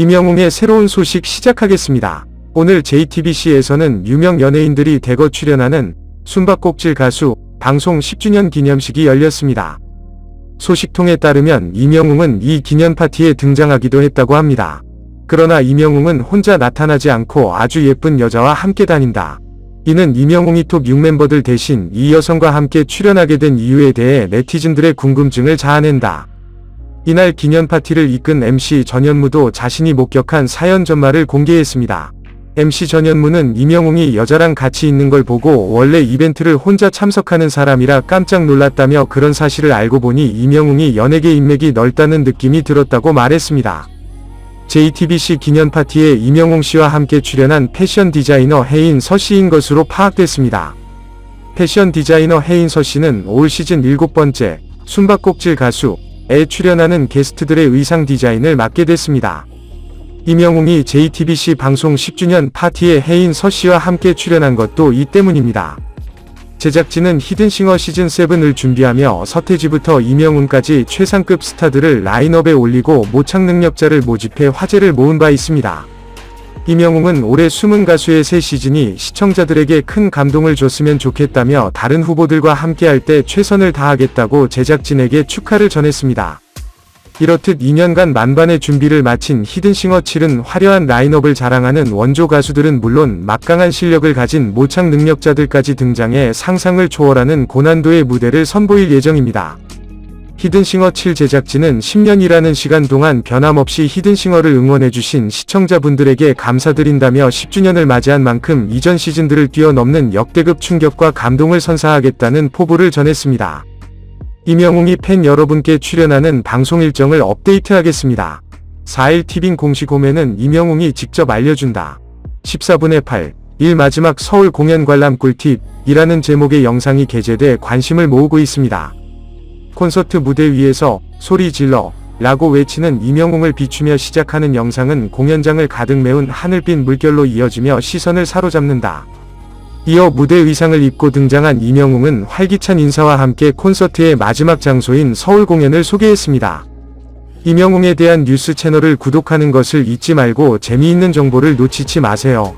이명웅의 새로운 소식 시작하겠습니다. 오늘 JTBC에서는 유명 연예인들이 대거 출연하는 숨바꼭질 가수 방송 10주년 기념식이 열렸습니다. 소식통에 따르면 이명웅은 이 기념 파티에 등장하기도 했다고 합니다. 그러나 이명웅은 혼자 나타나지 않고 아주 예쁜 여자와 함께 다닌다. 이는 이명웅이 톱 6멤버들 대신 이 여성과 함께 출연하게 된 이유에 대해 네티즌들의 궁금증을 자아낸다. 이날 기념 파티를 이끈 MC 전현무도 자신이 목격한 사연 전말을 공개했습니다. MC 전현무는 이명웅이 여자랑 같이 있는 걸 보고 원래 이벤트를 혼자 참석하는 사람이라 깜짝 놀랐다며 그런 사실을 알고 보니 이명웅이 연예계 인맥이 넓다는 느낌이 들었다고 말했습니다. JTBC 기념 파티에 이명웅 씨와 함께 출연한 패션 디자이너 해인 서 씨인 것으로 파악됐습니다. 패션 디자이너 해인 서 씨는 올 시즌 7번째 숨바꼭질 가수 에 출연하는 게스트들의 의상 디자인을 맡게 됐습니다. 이명웅이 JTBC 방송 10주년 파티에 해인 서 씨와 함께 출연한 것도 이 때문입니다. 제작진은 히든싱어 시즌 7을 준비하며 서태지부터 이명웅까지 최상급 스타들을 라인업에 올리고 모창 능력자를 모집해 화제를 모은 바 있습니다. 이명웅은 올해 숨은 가수의 새 시즌이 시청자들에게 큰 감동을 줬으면 좋겠다며 다른 후보들과 함께할 때 최선을 다하겠다고 제작진에게 축하를 전했습니다. 이렇듯 2년간 만반의 준비를 마친 히든싱어 7은 화려한 라인업을 자랑하는 원조 가수들은 물론 막강한 실력을 가진 모창 능력자들까지 등장해 상상을 초월하는 고난도의 무대를 선보일 예정입니다. 히든싱어 7 제작진은 10년이라는 시간 동안 변함없이 히든싱어를 응원해주신 시청자분들에게 감사드린다며 10주년을 맞이한 만큼 이전 시즌들을 뛰어넘는 역대급 충격과 감동을 선사하겠다는 포부를 전했습니다. 이명웅이 팬 여러분께 출연하는 방송 일정을 업데이트하겠습니다. 4일 티빙 공식 홈에는 이명웅이 직접 알려준다. 14분의 8, 1 마지막 서울 공연 관람 꿀팁, 이라는 제목의 영상이 게재돼 관심을 모으고 있습니다. 콘서트 무대 위에서 소리 질러 라고 외치는 이명웅을 비추며 시작하는 영상은 공연장을 가득 메운 하늘빛 물결로 이어지며 시선을 사로잡는다. 이어 무대 의상을 입고 등장한 이명웅은 활기찬 인사와 함께 콘서트의 마지막 장소인 서울 공연을 소개했습니다. 이명웅에 대한 뉴스 채널을 구독하는 것을 잊지 말고 재미있는 정보를 놓치지 마세요.